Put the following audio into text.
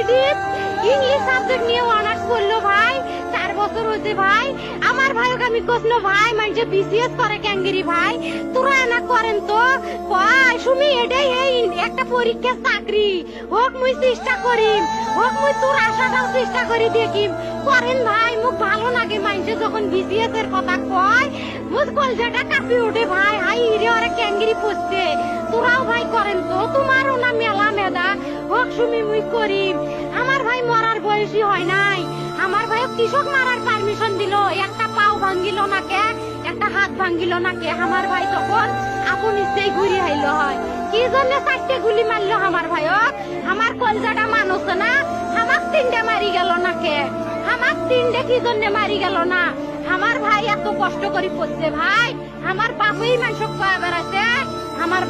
English subject নিয়ে honours করল ভাই। চার বছর হয়েছে ভাই। আমার ভাইকে আমি কষলো ভাই মানে বিসিএস করে ক্যাঙ্গেরি ভাই, তোরা করেন তো? কয় শুনি, এটাই এই একটা পরীক্ষা চাকরি। হোক, মুই চেষ্টা করিম। হোক, মুই তোর আশাটাও চেষ্টা করি দেখিম। করেন ভাই, মুখ ভালো লাগে মানুষে যখন বিসিএস এর কথা কয়। মুখ কলজাটা কাঁপি ওঠে ভাই। হাই ওরা ক্যাঙ্গেরি পড়ছে। তোরাও ভাই করেন তো? করিম আমার ভাই মরার বয়সী হয় নাই। আমার ভাই কৃষক মারার পারমিশন দিল। একটা পাও ভাঙ্গিল না কে? একটা হাত ভাঙ্গিল না কে? আমার ভাই তখন ঘুরি আইল হয়। কি জন্য চারটে গুলি মারলো আমার ভাইক আমার কলজাটা মানুষ না। আমার তিনটে মারি গেল না কে? আমার তিনটে কি জন্য মারি গেল না? আমার ভাই এত কষ্ট করে পড়ছে ভাই। আমার বাপই মানুষ কয়া আমার